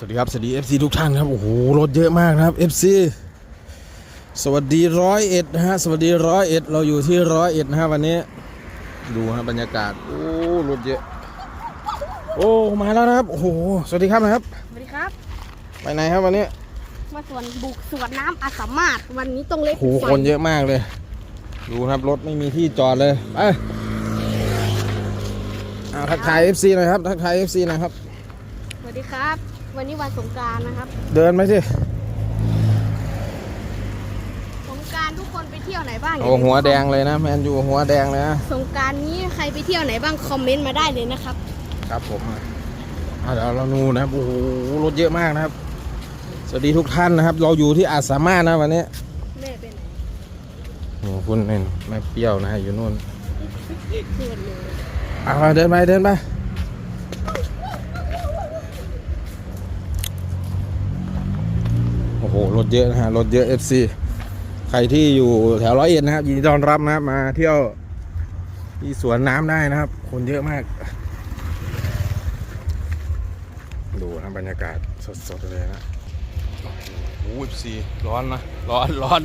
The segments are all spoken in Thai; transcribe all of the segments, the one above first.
สวัสดีครับสวัสดี FC ทุกท่านครับโอ้โหรถเยอะมากนะครับ FC สวัสดีร้อยเอ็ดนะฮะสวัสดีร้อยเอ็ดเราอยู่ที่ร้อยเอ็ดนะฮะวันนี้ ดูฮะบรรยากาศโอ้รถเยอะโอ้มาแล้วนะครับโอ้โหสวัสดีครับนะครับ สวัสดีครับ ไปไหนครับวันนี้มาสวนบุกสวนน้ำอาสามารถวันนี้ต้องเล็กโอ้โหคนเยอะมากเลย ดูครับรถไม่มีที่จอดเลยไปอ่าทักทาย FC หน่อยครับทักทาย FC หน่อยครับสวัสดีครับ วันนี้วันสงกรารนะครับเดินไปสิ สงกรารทุกคนไปเที่ยวไหนบ้างโอ้หัวแดงเลยนะ แมนยูหัวแดงเลยนะ สงกรารนี้ใครไปเที่ยวไหนบ้างคอมเมนต์มาได้เลยนะครับ ครับผมอะเดี๋ยวเราดูนะครับ โอ้โห รถเยอะมากนะครับ สวัสดีทุกท่านนะครับ เราอยู่ที่อาจสามารถนะวันนี้แม่เป็นไหนโอ้โหคุณนี่แม่เปรี้ยวนะฮะอยู่นู่น เพื่อนเลยเอาไปเดินไปเดินไป เยอะนะฮะรถเยอะ FC ใครที่อยู่แถวร้อยเอ็ดนะครับยินดีต้อนรับนะครับมาเที่ยวที่สวนน้ำได้นะครับ คนเยอะมาก ดูนะบรรยากาศสดๆเลยนะโอ้โห FC ร้อนนะ ร้อนร้อน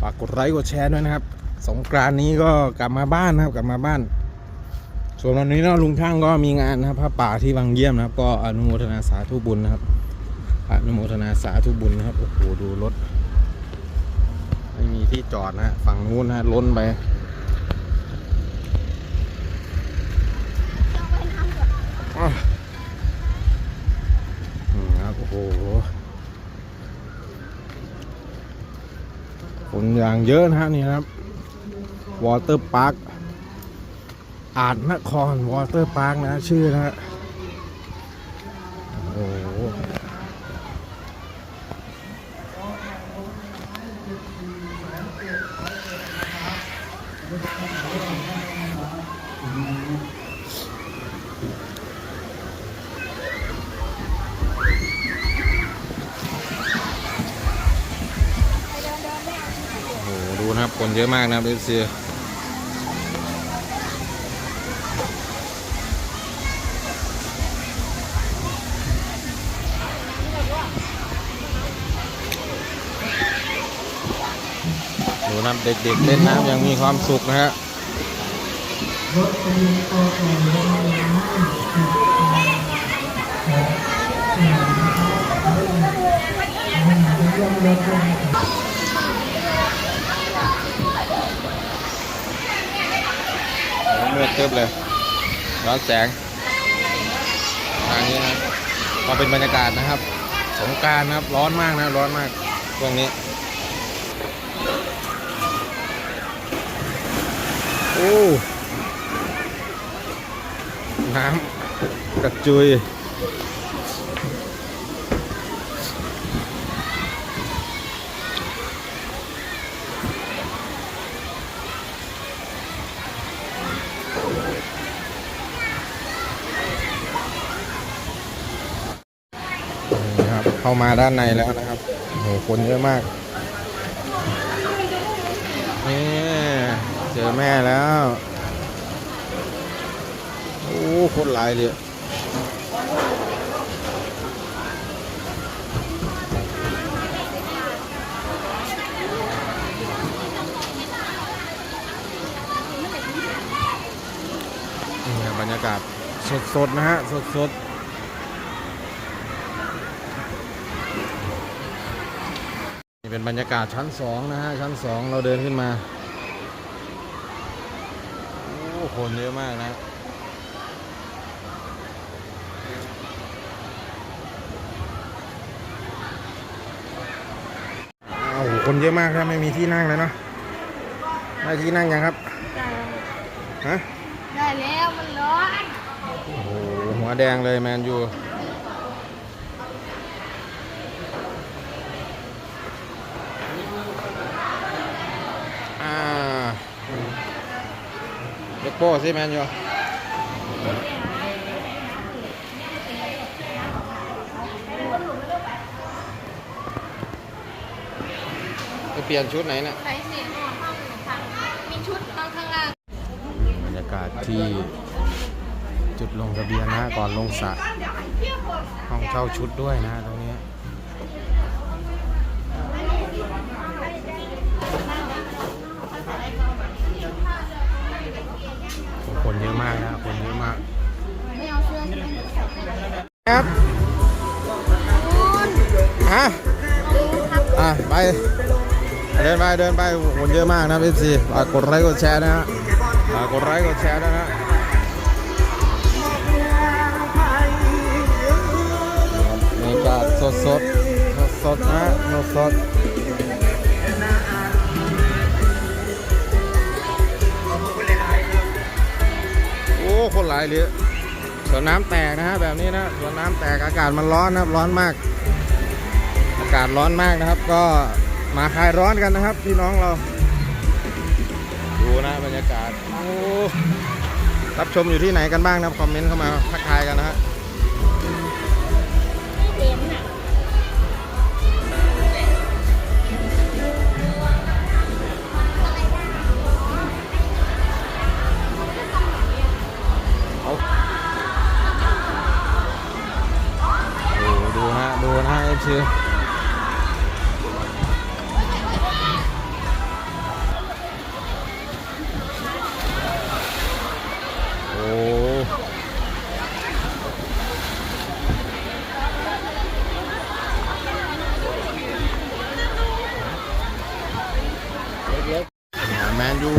ฝากกดไลค์กดแชร์ด้วยนะครับ สงกรานนี้ก็กลับมาบ้านนะครับ กลับมาบ้าน ส่วนวันนี้เนาะลุงช่างก็มีงานนะครับพระป่าที่วังเยี่ยมนะครับ ก็อนุโมทนาสาธุบุญนะครับ อนุโมทนาสาธุบุญนะครับ โอ้โห ดูรถ ไม่มีที่จอดนะฮะ ฝั่งนู้นนะฮะล้นไปอ้าวอืมครับ โอ้โห คนอย่างเยอะนะฮะนี่ครับ วอเตอร์พาร์คอาจนครวอเตอร์พาร์คนะ ชื่อนะฮะโอ้โห โอ้โหดูนะครับคนเยอะมากนะครับเอฟซีดูนะเด็กๆเล่นน้ำยังมีความสุขนะฮะ มืดตึ๊บเลย ร้อนแสงทางนี้นะก็เป็นบรรยากาศนะครับ สงการนะครับ ร้อนมากนะ ร้อนมากช่วงนี้โอ้ น้ำกระจุยนี่ครับเข้ามาด้านในแล้วนะครับโอ้โหคนเยอะมากนี่เจอแม่แล้ว โอ้คนหลายเลยนี่ครับบรรยากาศสดๆนะฮะสดๆนี่เป็นบรรยากาศชั้นสองนะฮะ ชั้นสองเราเดินขึ้นมา โอ้คนเยอะมากนะ อ้าวโห คนเยอะมากครับไม่มีที่นั่งเลยเนาะได้ที่นั่งยังครับฮะได้แล้วมันร้อนโอ้โหหัวแดงเลยแมนยูอ่าเล็กโป้สิแมนยูไปเป ลี่ยนชุดไหนเนี่ยใส่เสียงห้องห้องมีชุดตอนข้างล่างบรรยากาศที่จุดลงทะเบียนนะฮะก่อนลงสระห้องต้องเช่าชุดด้วยนะตรงนี้คนเยอะมากนะคนเยอะมากไม่เอาเสื้อใช่ไหมครับฮะครับอะไป เดินไปเดินไปคนเยอะมากนะพี่ซีกดไลค์กดแชร์นะฮะกดไลค์กดแชร์นะฮะบรรยากาศสดสดสดนะฮะสดสดโอ้คนหลายเลยสวนน้ำแตกนะฮะแบบนี้นะสวนน้ำแตกอากาศมันร้อนนะครับร้อนมาก อากาศร้อนมากนะครับก็ มาคลายร้อนกันนะครับ พี่น้องเรา ดูนะบรรยากาศโอ้รับชมอยู่ที่ไหนกันบ้างนะครับคอมเมนต์เข้ามาทักทายกันนะฮะเต็มน่ะเอาดูดูนะดูนะเอฟซี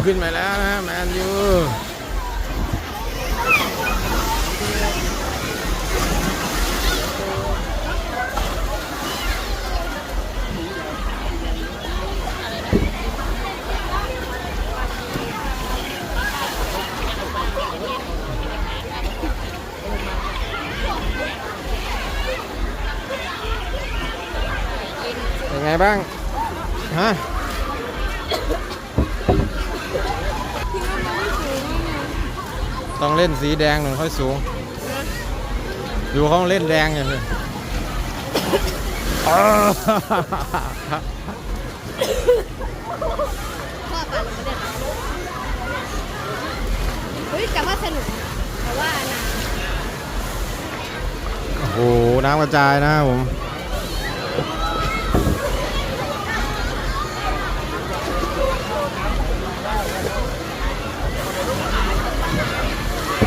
ขึ้นมาแล้วนะแมนยูเป็นไงบ้าง ฮะ ต้องเล่นสีแดงหน่อยค่อยสูง อยู่ห้องเล่นแดงอย่างนี้อ้าวพ่อปลาลงไม่ได้ครับเฮ้ยแต่ว่าสนุกแต่ว่านะโอ้โห น้ำกระจายนะครับผม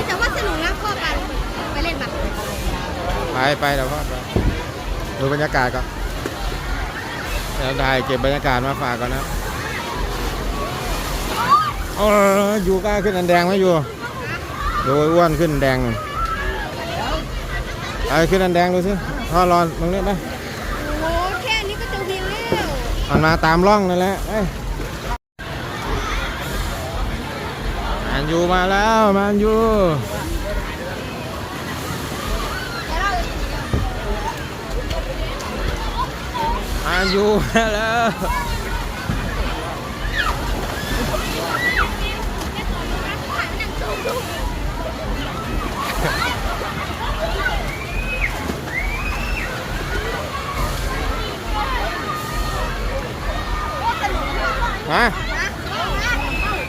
แต่ว่าสนุกนะพ่อปลาไปเล่นแบบ ไปไปเดี๋ยวพ่อไปดูบรรยากาศก่อนเดี๋ยวถ่ายเก็บบรรยากาศมาฝากก่อนนะเอออยู่กล้าขึ้นอันแดงไหมอยู่ดูไอ้อ้วนขึ้นอันแดงหน่อยไปขึ้นอันแดงดูสิพ่อรอตรงนี้ไปโอ้โหแค่นี้ก็จะวิวแล้วมันมาตามร่องนั่นแหละเอ้ยแมนยูมาแล้วแมนยู แล้วเรา แมนยู